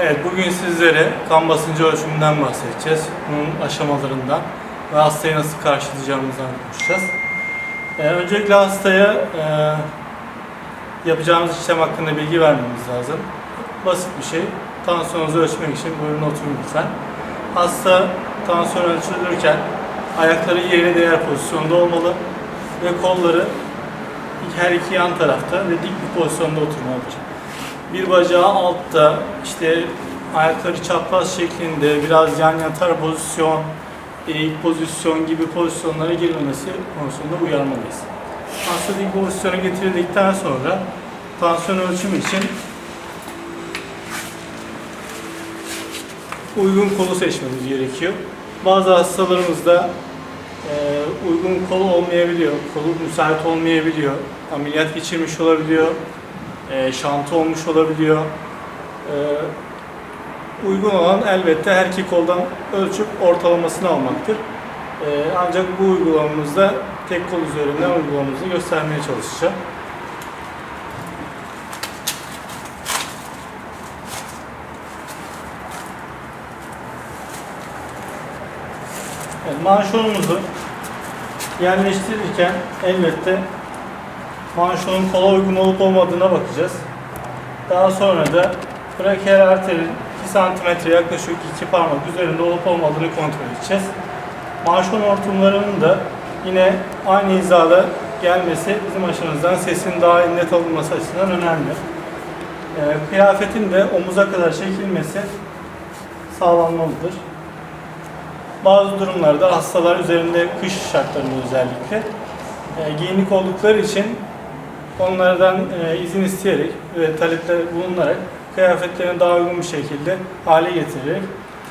Evet, bugün sizlere kan basıncı ölçümünden bahsedeceğiz. Bunun aşamalarından ve hastayı nasıl karşılayacağımızdan konuşacağız. Ee, öncelikle hastaya e, yapacağımız işlem hakkında bilgi vermemiz lazım. Basit bir şey. Tansiyonunuzu ölçmek için buyurun oturun lütfen. Hasta tansiyon ölçülürken ayakları yerine değer pozisyonda olmalı ve kolları her iki yan tarafta ve dik bir pozisyonda oturmalıdır. Bir bacağı altta, işte ayakları çapraz şeklinde, biraz yan yatar pozisyon, eğik pozisyon gibi pozisyonlara girmemesi konusunda uyarmalıyız. Hasta dik pozisyona getirildikten sonra tansiyon ölçümü için uygun kolu seçmemiz gerekiyor. Bazı hastalarımızda e, uygun kolu olmayabiliyor, kolu müsait olmayabiliyor, ameliyat geçirmiş olabiliyor, e, şantı olmuş olabiliyor. E, uygun olan elbette her iki koldan ölçüp ortalamasını almaktır. E, ancak bu uygulamamızda tek kol üzerinden uygulamamızı göstermeye çalışacağım. Manşonumuzu yerleştirirken elbette manşonun kola uygun olup olmadığına bakacağız. Daha sonra da brachial arterin 2 cm yaklaşık 2 parmak üzerinde olup olmadığını kontrol edeceğiz. Manşon hortumlarının da yine aynı hizada gelmesi bizim açımızdan sesin daha net alınması açısından önemli. Ee, kıyafetin de omuza kadar çekilmesi sağlanmalıdır. Bazı durumlarda hastalar üzerinde kış şartlarında özellikle e, giyinik oldukları için onlardan e, izin isteyerek ve talepte bulunarak kıyafetlerini daha uygun bir şekilde hale getirerek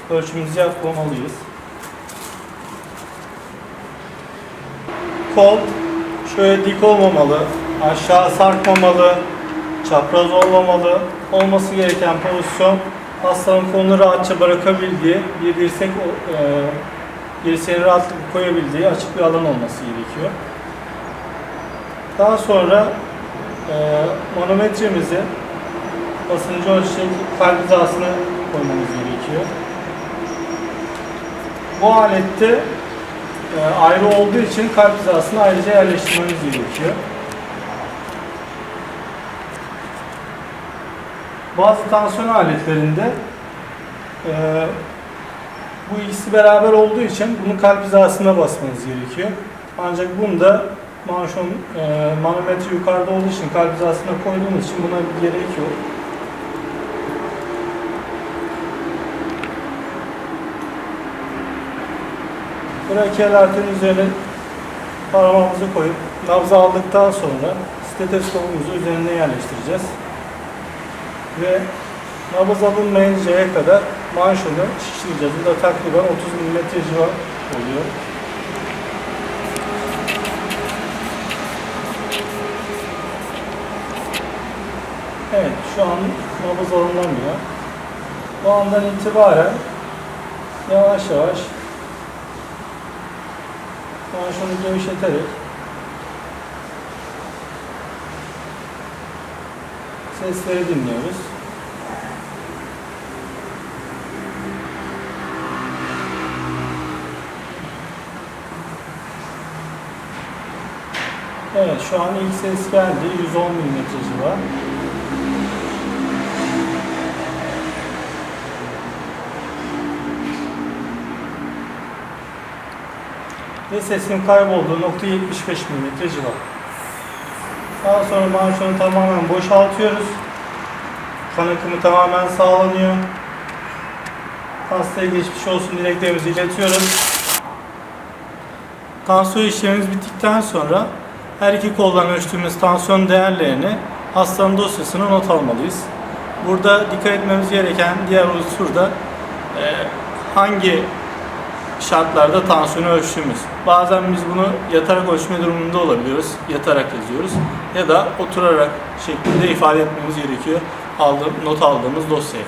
ölçümümüzü yapmalıyız. Kol şöyle dik olmamalı, aşağı sarkmamalı, çapraz olmamalı. Olması gereken pozisyon hastanın kolunu rahatça bırakabildiği, bir dirsek e, dirseğini rahatlıkla koyabildiği açık bir alan olması gerekiyor. Daha sonra e, manometremizi basıncı ölçecek kalp hizasına koymamız gerekiyor. Bu alette e, ayrı olduğu için kalp hizasını ayrıca yerleştirmemiz gerekiyor. Bazı tansiyon aletlerinde e, bu ikisi beraber olduğu için bunu kalp hizasına basmanız gerekiyor. Ancak bunda manşon e, manometre yukarıda olduğu için kalp hizasına koyduğumuz için buna bir gerek yok. Brachial arterin üzerine parmağımızı koyup nabzı aldıktan sonra steteskopumuzu üzerine yerleştireceğiz. Ve nabız alınmayıncaya kadar manşonu şişireceğiz. Bu da takriben 30 mm civar oluyor. Evet, şu an nabız alınamıyor. Bu andan itibaren yavaş yavaş manşonu gevşeterek sesleri dinliyoruz. Evet şu an ilk ses geldi. 110 mm civar. Ve sesin kaybolduğu nokta 75 mm civar. Daha sonra manşonu tamamen boşaltıyoruz. Kan akımı tamamen sağlanıyor. Hastaya geçmiş olsun dileklerimizi iletiyoruz. Tansiyon işlemimiz bittikten sonra her iki koldan ölçtüğümüz tansiyon değerlerini hastanın dosyasına not almalıyız. Burada dikkat etmemiz gereken diğer unsur da e, hangi şartlarda tansiyonu ölçtüğümüz. Bazen biz bunu yatarak ölçme durumunda olabiliyoruz. Yatarak yazıyoruz. Ya da oturarak şeklinde ifade etmemiz gerekiyor. Aldığım, not aldığımız dosyaya.